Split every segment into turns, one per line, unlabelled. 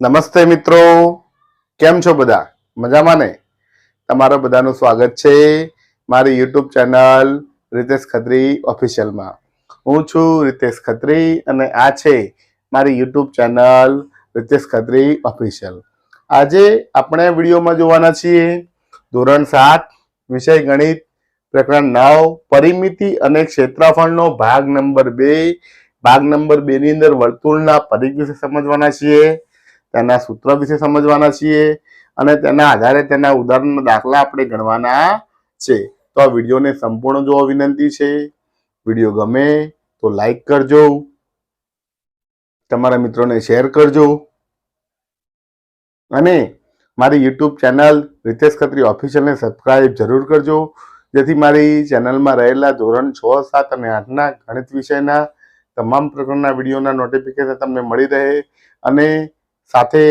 નમસ્તે મિત્રો. કેમ છો બધા? મજામાં ને? તમારા બધાનું સ્વાગત છે મારી યુટ્યુબ ચેનલ રિતેશ ખત્રી ઓફિશિયલમાં. હું છું રિતેશ ખત્રી અને આ છે મારી YouTube channel Ritesh Khatri official. આજે આપણે વિડીયોમાં જોવાના છીએ ધોરણ સાત, વિષય ગણિત, પ્રકરણ નવ, પરિમિતિ અને ક્ષેત્રફળનો ભાગ નંબર બે. ભાગ નંબર બેની અંદર વર્તુળના પરિઘ વિશે સમજવાના છીએ. તેના સૂત્ર વિશે સમજવાના છીએ અને તેના આધારે તેના ઉદાહરણના દાખલા આપણે ગણવાના છે. તો આ વિડીયોને સંપૂર્ણ જોવા વિનંતી છે. વીડિયો ગમે તો લાઈક કરજો. તમારા મિત્રોને શેર કરજો. અને મારી યુટ્યુબ ચેનલ રિતેશ ખત્રી ઓફિશિયલને સબસ્ક્રાઈબ જરૂર કરજો. જેથી મારી ચેનલમાં રહેલા ધોરણ છ, સાત અને આઠના ગણિત વિષયના તમામ પ્રકારના વિડીયોના નોટિફિકેશન તમને મળી રહે. અને સાથે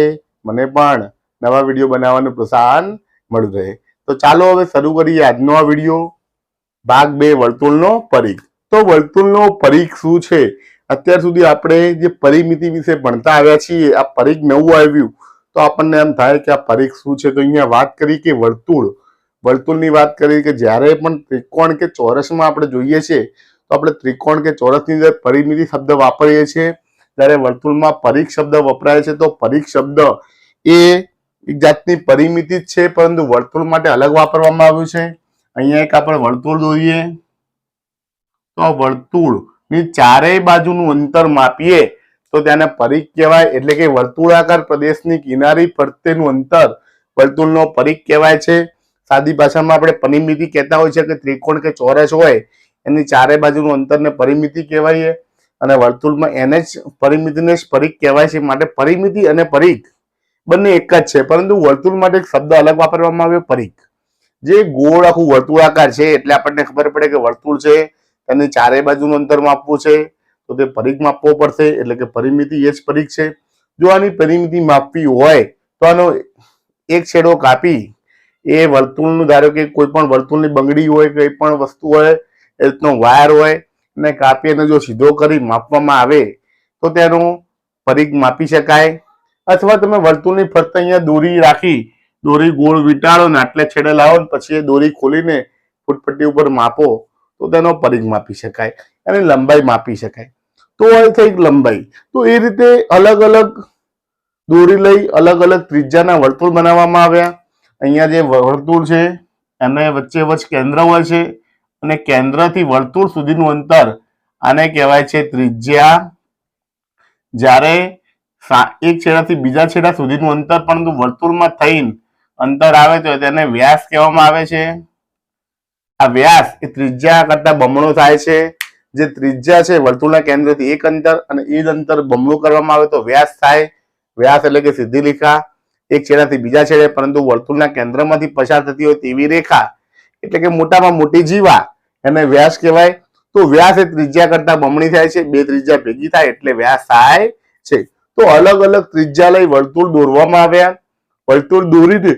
મને પણ નવા વીડિયો બનાવવાનું પ્રોત્સાહન મળ્યું રહે. તો ચાલો હવે શરૂ કરીએ આજનો આ વીડિયો. ભાગ બે, વર્તુળનો પરીખ તો વર્તુળનો પરીખ શું છે? અત્યાર સુધી આપણે જે પરિમિતિ વિશે ભણતા આવ્યા છીએ, આ પરીખ નવું આવ્યું. તો આપણને એમ થાય કે આ પરીખ શું છે? તો અહીંયા વાત કરી કે વર્તુળ. વર્તુળની વાત કરી કે જ્યારે પણ ત્રિકોણ કે ચોરસમાં આપણે જોઈએ છીએ, તો આપણે ત્રિકોણ કે ચોરસની અંદર પરિમિતિ શબ્દ વાપરીએ છીએ. જ્યારે વર્તુળમાં પરિઘ શબ્દ વપરાય છે, તો પરિઘ શબ્દ એ એક જાતની પરિમિતિ છે, પરંતુ વર્તુળ માટે અલગ વાપરવામાં આવ્યું છે. અહીંયા એક આપણે વર્તુળ દોરીએ તો વર્તુળની ચારેય બાજુનું અંતર માપીએ, તો તેને પરીખ કહેવાય. એટલે કે વર્તુળાકાર પ્રદેશની કિનારી ફરતેનું અંતર વર્તુળનો પરિઘ કહેવાય છે. સાદી ભાષામાં આપણે પરિમિતિ કહેતા હોય છે કે ત્રિકોણ કે ચોરસ હોય, એની ચારે બાજુનું અંતરને પરિમિતિ કહેવાય અને વર્તુળમાં એને જ પરિમિતિને જ પરિઘ કહેવાય છે. માટે પરિમિતિ અને પરીખ બંને એક જ છે. પરંતુ વર્તુળ માટે એક શબ્દ અલગ વાપરવામાં આવ્યો પરીખ જે ગોળ આખું વર્તુળાકાર છે, એટલે આપણને ખબર પડે કે વર્તુળ છે, તેની ચારે બાજુનું અંતર માપવું છે, તો તે પરિઘ માપવો પડશે, એટલે કે પરિમિતિ એ જ પરિઘ છે. જો આની પરિમિતિ માપવી હોય, તો આનો એક છેડો કાપી, એ વર્તુળનું, ધારો કે કોઈ પણ વર્તુળની બંગડી હોય, કોઈ પણ વસ્તુ હોય એ રીતનો વાયર હોય ને કાપી અને જો સીધો કરી માપવામાં આવે, તો તેનું પરિઘ માપી શકાય. અથવા તમે વર્તુળની ફરતે અહીંયા દોરી રાખી, દોરી ગોળ વીંટાળો ને આટલે છેડે લાવો ને પછી એ દોરી ખોલીને ફૂટપટ્ટી ઉપર માપો, તો તેનો પરિઘ માપી શકાય અને લંબાઈ માપી શકાય. તો એ થઈ લંબાઈ. તો એ રીતે અલગ અલગ દોરી લઈ અલગ અલગ ત્રિજ્યાના વર્તુળ બનાવવામાં આવ્યા. અહીંયા જે વર્તુળ છે એને વચ્ચે વચ્ચે કેન્દ્ર હોય છે. અને કેન્દ્રથી વર્તુળ સુધીનું અંતર આને કહેવાય છે ત્રિજ્યા. જ્યારે એક છેડાથી બીજા છેડા સુધીનું અંતર પરંતુ વર્તુળમાં થઈને અંતર આવે તો તેને વ્યાસ કહેવામાં આવે છે. આ વ્યાસ એ ત્રિજ્યા કરતા બમણો થાય છે. જે ત્રિજ્યા છે વર્તુળના કેન્દ્રથી એક અંતર અને એ જ અંતર બમણું કરવામાં આવે તો વ્યાસ થાય. વ્યાસ એટલે કે સીધી રેખા એક છેડાથી બીજા છેડે પરંતુ વર્તુળના કેન્દ્રમાંથી પસાર થતી હોય તેવી રેખા એટલે કે મોટામાં મોટી જીવા, એને વ્યાસ કહેવાય. તો વ્યાસ એ ત્રિજ્યા કરતા બમણી થાય છે, બે ત્રિજ્યા ભેગી થાય એટલે વ્યાસ થાય છે. તો અલગ અલગ ત્રિજ્યા લઈ વર્તુળ દોરવામાં આવ્યા. વર્તુળ દોરીને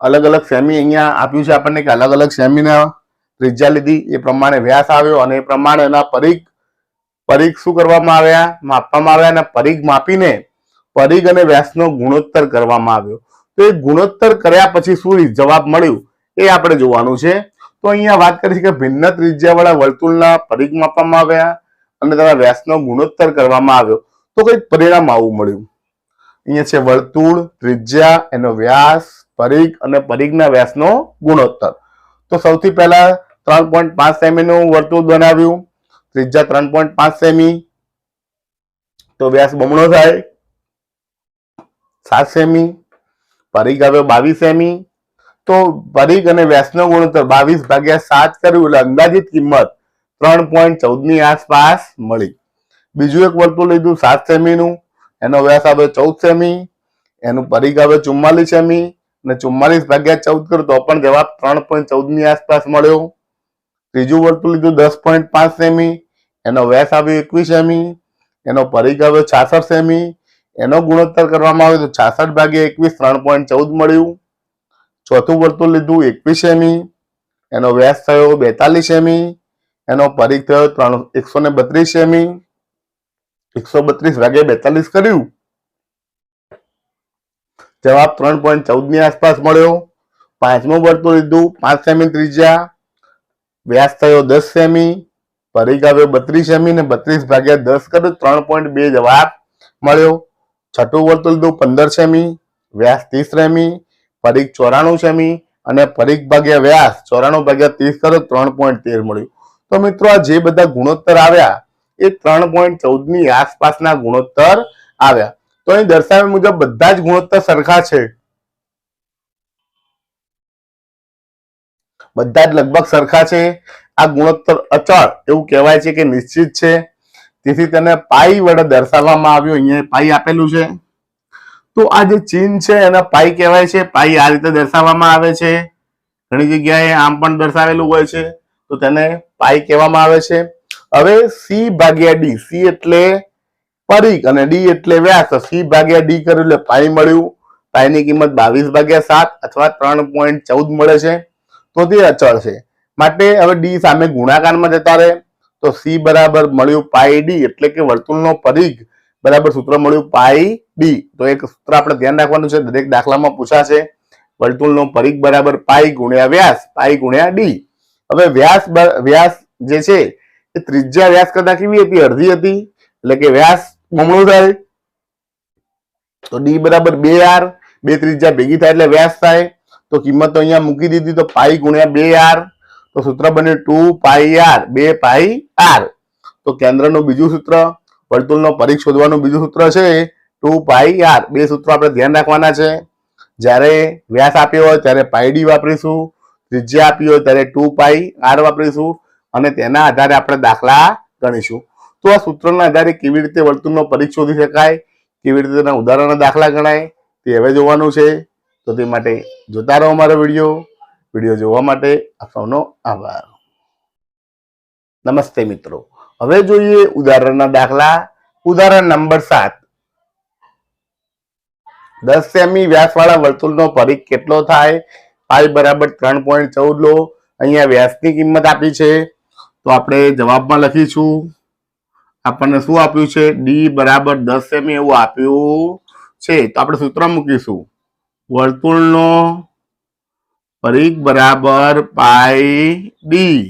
અલગ અલગ સેમી અહીંયા આપ્યું છે આપણને કે અલગ અલગ સેમીના ત્રિજ્યા લીધી. એ પ્રમાણે વ્યાસ આવ્યો અને એ પ્રમાણે એના પરીખ પરીખ શું કરવામાં આવ્યા? માપવામાં આવ્યા અને પરીખ માપીને પરીખ અને વ્યાસનો ગુણોત્તર કરવામાં આવ્યો. તો એ ગુણોત્તર કર્યા પછી શું જવાબ મળ્યું? એ આપણે જોવાનું છે. તો અહીંયા વાત કરી છે કે ભિન્ન ત્રિજ્યાવાળા વર્તુળના પરિઘ માપવામાં આવ્યા અને તેના વ્યાસનો ગુણોત્તર કરવામાં આવ્યો. તો કંઈક પરિણામ આવું મળ્યું. અહીંયા છે વર્તુળ, ત્રિજ્યા, એનો વ્યાસ, પરિઘ અને પરિઘના વ્યાસનો ગુણોત્તર. તો સૌથી પહેલા ત્રણ પોઈન્ટ પાંચ સેમીનું વર્તુળ બનાવ્યું. ત્રિજ્યા ત્રણ પોઈન્ટ પાંચ સેમી. તો વ્યાસ બમણો થાય. સાત સેમી. પરિઘ હવે બાવીસ સેમી તો પરિઘ અને વ્યાસનો ગુણોત્તર બાવીસ ભાગ્યા સાત કર્યું એટલે અંદાજિત કિંમત ત્રણ પોઈન્ટ ચૌદની આસપાસ મળી. બીજું એક વર્તુળ લીધું સાત સેમીનું, એનો વ્યાસ આવે ચૌદ સેમી, એનું પરિઘ આવે ચુમ્માલીસ સેમી અને ચુમ્માલીસ ભાગ્યા ચૌદ કર્યું તો પણ જવાબ ત્રણ પોઈન્ટ ચૌદની આસપાસ મળ્યો. ત્રીજું વર્તુળ લીધું દસ પોઈન્ટ પાંચ સેમી, એનો વ્યાસ આવ્યો એકવીસ સેમી એનો પરિઘ આવ્યો છાસઠ સેમી એનો ગુણોત્તર કરવામાં આવે તો છાસઠ ભાગ્યા એકવીસ, ત્રણ પોઈન્ટ ચૌદ મળ્યું. ચોથું વર્તુળ લીધું એકવીસ સેમી એનો વ્યાસ થયો બેતાલીસ સેમી એનો પરિઘ થયો ત્રણ, એકસો ને બત્રીસ સેમી એકસો બત્રીસ ભાગ્યા બેતાલીસ કર્યું. જવાબ ત્રણ પોઈન્ટ ચૌદની આસપાસ મળ્યો. પાંચમું વર્તુળ લીધું પાંચ સેમી ત્રિજ્યા. વ્યાસ થયો દસ સેમી પરિઘ આવ્યો બત્રીસ સેમી ને બત્રીસ ભાગ્યા દસ કર્યું. ત્રણ પોઈન્ટ બે જવાબ મળ્યો. છઠ્ઠું વર્તુળ લીધું પંદર સેમી, વ્યાસ ત્રીસ સેમી પરીખ ચોરાણું સેમી અને પરીખ ભાગ્યા વ્યાસ, ચોરાણું ભાગ્યા ત્રીસ કરો ત્રણ પોઈન્ટ તેર મળ્યું. તો મિત્રો આ જે બધા ગુણોત્તર આવ્યા, એ ત્રણ પોઈન્ટ ચૌદની આસપાસના ગુણોત્તર આવ્યા. તો અહીં દર્શાવ્યા મુજબ બધા જ ગુણોત્તર સરખા છે. બધા જ લગભગ સરખા છે. આ ગુણોત્તર અચળ એવું કહેવાય છે કે નિશ્ચિત છે. તેથી તેને પાઈ વડે દર્શાવવામાં આવ્યું. અહીંયા પાઈ આપેલું છે. તો આ જે ચીન છે, એને પાઈ કહેવાય છે. પાઈ આ રીતે દર્શાવવામાં આવે છે. ઘણી જગ્યાએ આમ પણ દર્શાવેલું હોય છે. તો તેને પાઈ કહેવામાં આવે છે. હવે સી ભાગ્યા ડી સી એટલે પરિઘ અને ડી એટલે વ્યાસ. સી ભાગ્યા ડી કર્યું એટલે પાઈ મળ્યું. પાઈની કિંમત બાવીસ ભાગ્યા સાત અથવા ત્રણ પોઈન્ટ ચૌદ મળે છે. તો તે અચળ છે. માટે હવે ડી સામે ગુણાકારમાં જતા રહે. તો સી બરાબર મળ્યું પાઈ ડી એટલે કે વર્તુળનો પરિઘ બરાબર સૂત્ર મળ્યું પાઈ ડી તો એક સૂત્ર આપણે ધ્યાન રાખવાનું છે. દરેક દાખલામાં પૂછાશે. વર્તુળનો પરિઘ બરાબર પાઈ ગુણ્યા વ્યાસ પાઈ ગુણ્યા ડી હવે વ્યાસ વ્યાસ જે છે એ ત્રિજ્યા વ્યાસ કરતા કેવી હતી? અડધી હતી. એટલે કે વ્યાસ બમણો થાય. તો ડી બરાબર બે આર બે ત્રિજ્યા ભેગી થાય એટલે વ્યાસ થાય. તો કિંમત તો અહીંયા મૂકી દીધી તો પાઈ ગુણ્યા બે આર તો સૂત્ર બન્યું ટુ પાઈ આર, બે પાઈ આર. તો કેન્દ્રનું બીજું સૂત્ર, વર્તુળનો પરિઘ શોધવાનું બીજું સૂત્ર છે ટુ પાઈ આર. બે સૂત્રો આપણે ધ્યાન રાખવાના છે. જ્યારે વ્યાસ આપ્યો હોય ત્યારે પાઈ ડી વાપરીશું, ત્રિજ્યા આપી હોય ત્યારે ટુ પાઈ આર વાપરીશું, અને તેના આધારે આપણે દાખલા ગણીશું. તો આ સૂત્રના આધારે કેવી રીતે વર્તુળનો પરિઘ શોધી શકાય, કેવી રીતે તેના ઉદાહરણના દાખલા ગણાય, તે હવે જોવાનું છે. તો તે માટે જોતા રહો અમારો વીડિયો. વીડિયો જોવા માટે આપ સૌનો આભાર. નમસ્તે મિત્રો. હવે જોઈએ ઉદાહરણના દાખલા. ઉદાહરણ નંબર સાત. દસ સેમી વ્યાસવાળા વર્તુળનો પરિઘ કેટલો થાય? પાઈ બરાબર ત્રણ પોઈન્ટ ચૌદ લો. અહીંયા વ્યાસની કિંમત આપી છે. તો આપણે જવાબમાં લખીશું. આપણને શું આપ્યું છે? ડી બરાબર દસ સેમી એવું આપ્યું છે. તો આપણે સૂત્ર મૂકીશું. વર્તુળનો પરિઘ બરાબર પાઈ ડી.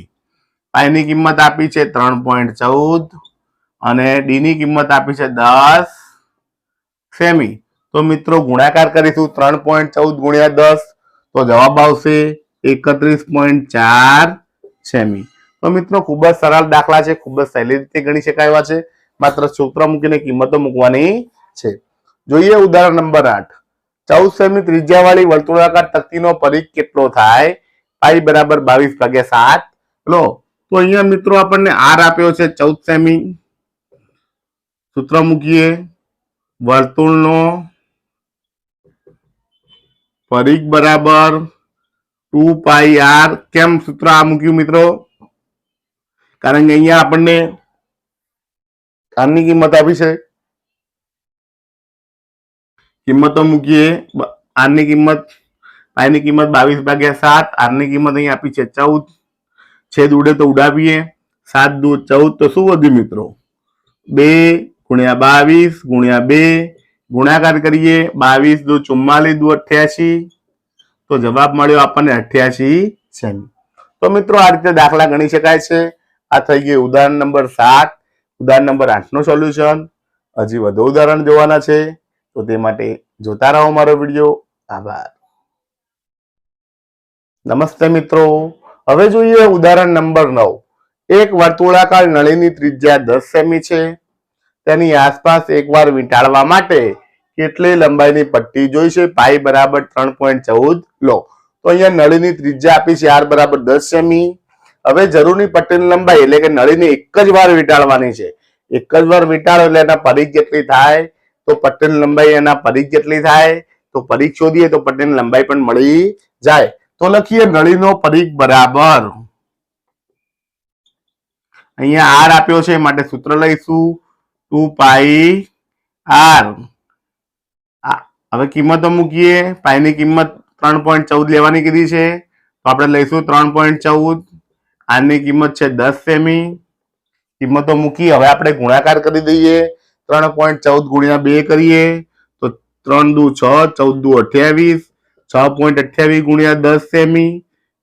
પાઈની કિંમત આપી છે ત્રણ પોઈન્ટ ચૌદ અને ડીની કિંમત આપી છે દસ સેમી. તો મિત્રો ગુણાકાર કરીશું ત્રણ પોઈન્ટ ચૌદ ગુણ્યા દસ. તો જવાબ આવશે એકત્રીસ પોઈન્ટ ચાર સેમી. તો મિત્રો ખૂબ જ સરળ દાખલા છે, ખૂબ જ સહેલી રીતે ગણી શકાય છે. માત્ર સૂત્ર મૂકીને કિંમતો મૂકવાની છે. જોઈએ ઉદાહરણ નંબર આઠ. ચૌદ સેમી ત્રિજ્યાવાળી વર્તુળાકાર તકતીનો પરિઘ કેટલો થાય? પાઈ બરાબર બાવીસ ભાગ્યા સાત. લો, તો અહીંયા મિત્રો આપણને આર આપ્યો છે ચૌદ સેમી સૂત્ર મૂકીએ. વર્તુળનો પરિઘ બરાબર ટુ પાઈ આર. કેમ સૂત્ર આ મૂક્યું મિત્રો? કારણ કે અહીંયા આપણને આરની કિંમત આપી છે. કિંમતો મૂકીએ. આરની કિંમત, આની કિંમત બાવીસ ભાગ્યા સાત, આરની કિંમત અહીંયા આપી છે ચૌદ. છેદ ઉડે તો ઉડાવીએ. સાત દુ ચૌદ તો શું વધ્યું મિત્રો? બે ગુણ્યા બાવીસ ગુણ્યા બે. ગુણાકાર કરીએ. બાવીસ દુ ચુમ્માલીસ દુ અઠ્યાસી. તો જવાબ મળ્યો આપણને અઠ્યાસી સેમી. તો મિત્રો આ રીતે દાખલા ગણી શકાય છે. આ થઈ ગયું ઉદાહરણ નંબર સાત. ઉદાહરણ નંબર આઠનું સોલ્યુશન. હજી વધુ ઉદાહરણ જોવાના છે. તો તે માટે જોતા રહો મારો વીડિયો. આભાર. નમસ્તે મિત્રો. હવે જોઈએ ઉદાહરણ નંબર નવ. એક વર્તુળાકાર નળીની ત્રિજ્યા દસ સેમી છે. તેની આસપાસ એકવાર વીંટાળવા માટે કેટલી લંબાઈની પટ્ટી જોઈશે? પાઈ બરાબર ત્રણ પોઈન્ટ ચૌદ. લો. તો અહીંયા નળીની ત્રિજ્યા આપી છે આર બરાબર દસ સેમી. હવે જરૂરની પટ્ટીની લંબાઈ એટલે કે નળીને એક જ વાર વીંટાળવાની છે. એક જ વાર વીંટાળો એટલે એના પરિઘ કેટલી થાય? તો પટ્ટીની લંબાઈ એના પરિઘ કેટલી થાય, તો પરિઘ શોધીએ તો પટ્ટીની લંબાઈ પણ મળી જાય. તો લખીએ નળીનો પરિઘ બરાબર. અહીંયા આર આપ્યો છે માટે સૂત્ર લઈશું. Two pi r. હવે કિંમતો મૂકીએ. પાઈની કિંમત ત્રણ પોઈન્ટ ચૌદ લેવાની કીધી છે. તો આપણે લઈશું ત્રણ પોઈન્ટ ચૌદ. આરની કિંમત છે દસ સેમી. કિંમતો મૂકી, હવે આપણે ગુણાકાર કરી દઈએ. ત્રણ પોઈન્ટ ચૌદ ગુણ્યા બે કરીએ તો ત્રણ દુ છ, ચૌદ દુ અઠ્યાવીસ, છ પોઈન્ટ અઠ્યાવીસ ગુણ્યા દસ સેમી.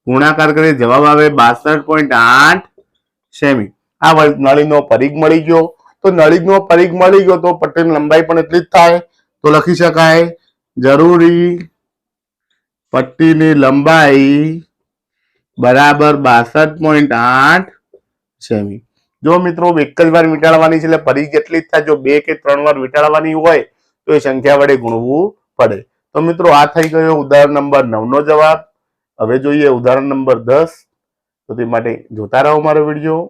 ગુણાકાર કરીએ, જવાબ આવે બાસઠ પોઈન્ટ આઠ સેમી. આ નળીનો પરિઘ મળી ગયો. તો નળીનો પરિઘ મળી ગયો તો પટ્ટીની લંબાઈ પણ એટલી જ થાય. તો લખી શકાય, જરૂરી પટ્ટીની લંબાઈ બરાબર બાસઠ પોઈન્ટ આઠ સેમી. જો મિત્રો એક જ વાર વીંટાળવાની છે એટલે ફરી જેટલી જ થાય? જો બે કે ત્રણ વાર વીંટાળવાની હોય, તો એ સંખ્યા વડે ગુણવું પડે. તો મિત્રો આ થઈ ગયો ઉદાહરણ નંબર નવનો જવાબ. હવે જોઈએ ઉદાહરણ નંબર દસ. તો તે માટે જોતા રહો મારો વીડિયો.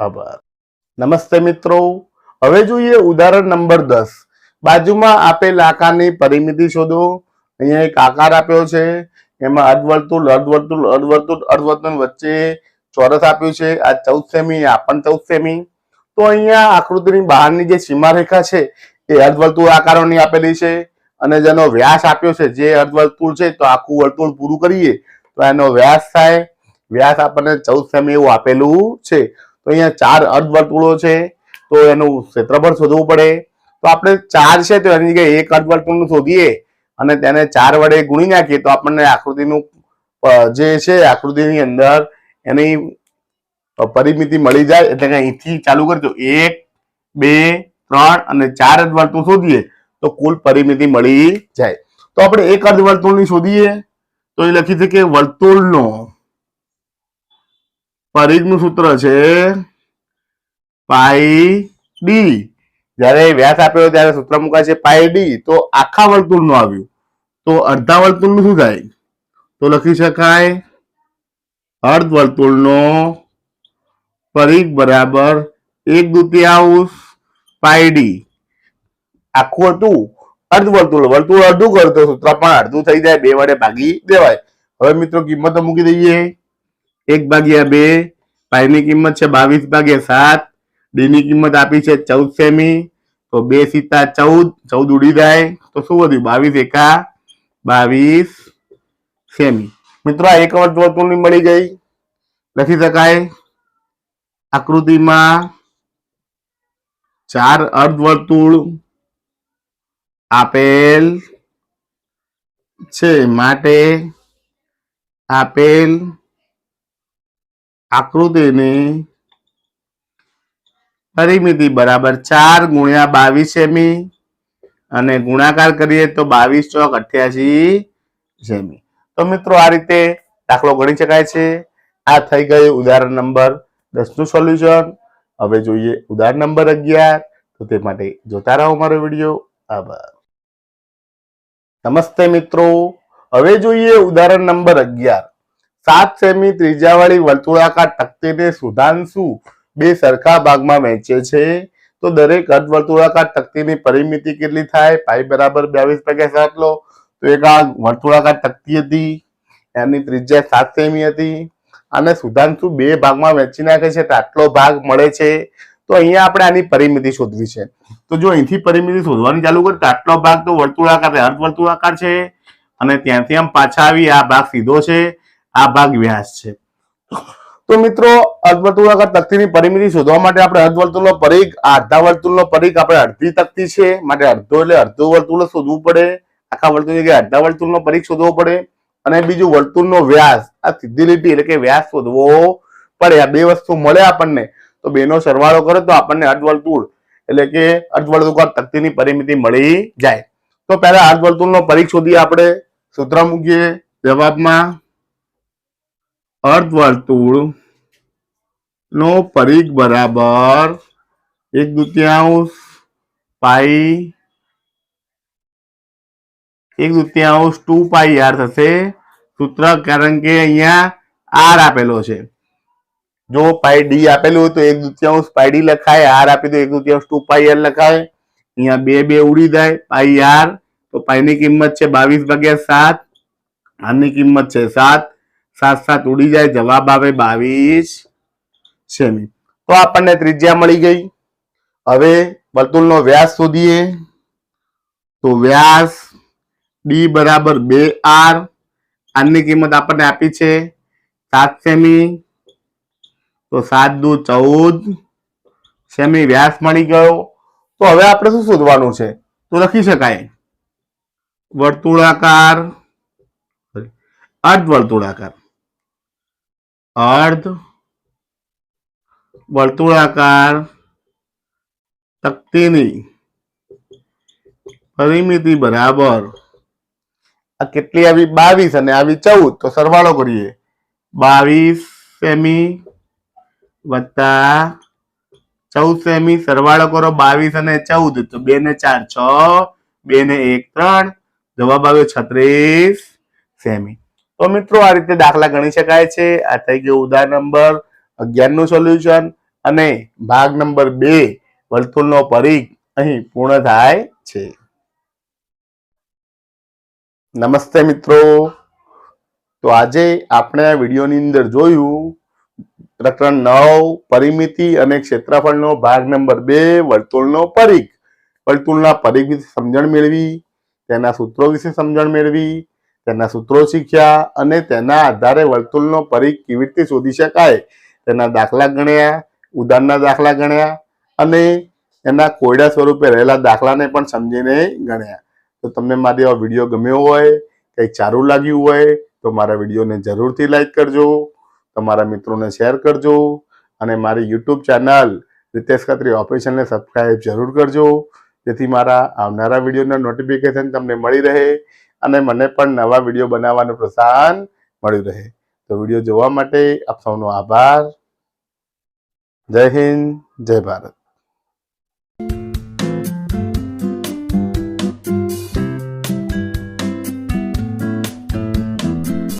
આભાર. નમસ્તે મિત્રો. હવે જોઈએ ઉદાહરણ નંબર દસ. બાજુમાં આપેલ આકારની પરિમિતિ શોધો. અહીંયા એક આકાર આપ્યો છે. એમાં અર્ધવર્તુળ અર્ધવર્તુળ અર્ધવર્તુળ અર્ધવર્તુળ વચ્ચે ચોરસ આપ્યું છે, આ ચૌદ સેમી, આ પણ ચૌદ સેમી. તો અહીંયા આકૃતિની બહારની જે સીમારેખા છે, એ અર્ધવર્તુળ આકારોની આપેલી છે અને જેનો વ્યાસ આપ્યો છે, જે અર્ધવર્તુળ છે, તો આખું વર્તુળ પૂરું કરીએ, તો એનો વ્યાસ થાય, વ્યાસ આપણને ચૌદ સેમી એવું આપેલું છે. તો અહીંયા ચાર અર્ધવર્તુળો છે, તો એનું ક્ષેત્રફળ શોધવું પડે. તો આપણે ચાર છે, તો એની જગ્યાએ એક અર્ધવર્તુળનું શોધીએ અને તેને ચાર વડે ગુણી નાખીએ, તો આપણને આકૃતિનું જે છે, આકૃતિની અંદર એની પરિમિતિ મળી જાય એટલે કે અહીંથી ચાલુ કરજો. એક, બે, ત્રણ અને ચાર અર્ધવર્તુળ શોધીએ તો કુલ પરિમિતિ મળી જાય. તો આપણે એક અર્ધવર્તુળની શોધીએ તો એ લખી છે કે વર્તુળનો પરિઘનું સૂત્ર છે પાઈ ડી. જ્યારે વ્યાસ આપ્યો ત્યારે સૂત્ર મુકાય છે પાઈ ડી. તો આખા વર્તુળનું આવ્યું. તો અડધા વર્તુળનું શું થાય? તો લખી શકાય અર્ધ વર્તુળનો પરિઘ બરાબર એક દુતિયાંશ પાયડી આખું હતું અર્ધ વર્તુળ વર્તુળ અડધું કરતો સૂત્ર પણ અડધું થઈ જાય, બે વડે ભાગી દેવાય. હવે મિત્રો, કિંમતો મૂકી દઈએ. એક ભાગ્યા બે, પાયની કિંમત છે બાવીસ ભાગ્યા સાત ડી ની કિંમત આપી છે ચૌદ સેમી તો બે સીતા ચૌદ ચૌદ ઉડી જાય. તો શું વધ્યું? બાવીસ એકા બાવીસ સેમી. મિત્રો એક અર્ધ વર્તુળની મળી ગઈ લખી શકાય. આકૃતિમાં ચાર અર્ધવર્તુળ આપેલ છે. માટે આપેલ આકૃતિની પરિમિતિ બરાબર ચાર ગુણ્યા બાવીસ સેમી અને ગુણાકાર કરીએ તો બાવીસ ચોક અઠ્યાસી સેમી. તો મિત્રો આ રીતે દાખલો ગણી શકાય છે. આ થઈ ગયું ઉદાહરણ નંબર દસનું સોલ્યુશન. હવે જોઈએ ઉદાહરણ નંબર અગિયાર. તો તે માટે જોતા રહો મારો વીડિયો. આભાર. નમસ્તે મિત્રો. હવે જોઈએ ઉદાહરણ નંબર અગિયાર. સાત સેમી ત્રિજ્યાવાળી વર્તુળાકાર તકતીને સુધાંશુ. બે સરખા ભાગમાં વહેંચે છે. તો દરેક અર્ધવર્તુળાકાર તકતીની પરિમિતિ કેટલી થાય? પાઈ બરાબર બાવીસ ભાગ્યા સાત લો. તો એક આ વર્તુળાકાર તકતી હતી, એની ત્રિજ્યા સાત સેમી હતી અને સુધાંશુ બે ભાગમાં વહેંચી નાખે છે, તો આટલો ભાગ મળે છે. તો અહીંયા આપણે આની પરિમિતિ શોધવી છે. તો જો અહીંથી પરિમિતિ શોધવાની ચાલુ કરીએ, તો આટલો ભાગ તો વર્તુળાકાર છે, અર્ધવર્તુળાકાર છે અને ત્યાંથી આમ પાછા આવી આ ભાગ સીધો છે, આ ભાગ વ્યાસ છે. તો મિત્રો, અર્ધવર્તુળાકાર તકતીની પરિમિતિ શોધવા માટે આપણે અર્ધવર્તુળનો પરિઘ આ અડધા વર્તુળનો પરિઘ આપણે અડધી તકતી છે, માટે અડધો એટલે અડધો વર્તુળ શોધવું પડે. આખા વર્તુળ જગ્યાએ અડધા વર્તુળનો પરિઘ શોધવો પડે અને બીજું વર્તુળનો વ્યાસ, આ સીધી લીટી એટલે કે વ્યાસ શોધવો પડે, આ બે વસ્તુ મળે આપણને. તો બેનો સરવાળો કરે તો આપણને અર્ધવર્તુળ એટલે કે અર્ધવર્તુળાકાર તકતીની પરિમિતિ મળી જાય. તો પહેલા અર્ધવર્તુળનો પરિઘ શોધીએ આપણે. સૂત્ર મૂકીએ. જવાબમાં અર્ધવર્તુળ નો પરિઘ બરાબર એક દુતિયાંશ પાઈ એક દુતિયાંશ ટુ પાઈ આર થશે. સૂત્ર કારણ કે અહીંયા આર આપેલો છે. જો પાઈ ડી આપેલું હોય તો એક દુતિયાંશ પાઈ ડી લખાય, આર આપી તો એક દુતિયાંશ ટુ પાઈ આર લખાય. અહીંયા બે બે ઉડી જાય, પાઈ આર. તો પાઈની કિંમત છે બાવીસ ભાગ્યા સાત. આની કિંમત છે સાત. સાત સાત ઉડી જાય, જવાબ આવે બાવીસ સેમી. તો આપણને ત્રિજ્યા મળી ગઈ. હવે વર્તુળનો વ્યાસ શોધીએ. તો વ્યાસ ડી બરાબર બે આર આરની કિંમત આપણને આપી છે સાત સેમી. તો સાત દુ ચૌદ સેમી વ્યાસ મળી ગયો. તો હવે આપણે શું શોધવાનું છે? તો લખી શકાય. વર્તુળાકાર. અર્ધ વર્તુળાકાર. અર્ધ વર્તુળાકાર તકતીની પરિમિતિ બરાબર આ કેટલી આવી? બાવીસ અને આવી ચૌદ. તો સરવાળો કરીએ. બાવીસ સેમી વત્તા ચૌદ સેમી, સરવાળો કરો બાવીસ અને ચૌદ. તો બે ને ચાર છ, બે ને એક ત્રણ. જવાબ આવ્યો છત્રીસ સેમી. તો મિત્રો આ રીતે દાખલા ગણી શકાય છે. આ થઈ ગયું ઉદાહરણ નંબર અગિયારનું સોલ્યુશન અને ભાગ નંબર બે વર્તુળનો પરીખ અહીં પૂર્ણ થાય છે. નમસ્તે મિત્રો. તો આજે આપણે આ વિડીયોની અંદર જોયું પ્રકરણ નવ, પરિમિતિ અને ક્ષેત્રફળનો ભાગ નંબર બે, વર્તુળનો પરિઘ. વર્તુળના પરિઘ વિશે સમજણ મેળવી, તેના સૂત્રો વિશે સમજણ મેળવી, તેના સૂત્રો શીખ્યા અને તેના આધારે વર્તુળનો પરિઘ કેવી રીતે શોધી શકાય, તેના દાખલા ગણ્યા, ઉદાહરણના દાખલા ગણ્યા અને એના કોયડા સ્વરૂપે રહેલા દાખલાને પણ સમજીને ગણ્યા. તો તમને મારી આ વીડિયો ગમ્યો હોય કંઈક સારું લાગ્યું હોય, તો મારા વિડીયોને જરૂરથી લાઈક કરજો, તમારા મિત્રોને શેર કરજો, અને મારી યુટ્યુબ ચેનલ રિતેશ ખત્રી ઓફિશિયલને સબસ્ક્રાઈબ જરૂર કરજો, જેથી મારા આવનારા વિડીયોના નોટિફિકેશન તમને મળી રહે, અને મને પણ નવા વીડિયો બનાવવાનું પ્રોત્સાહન મળ્યું રહે. તો વીડિયો જોવા માટે આપ સૌનો આભાર. જય હિન્દ, જય ભારત.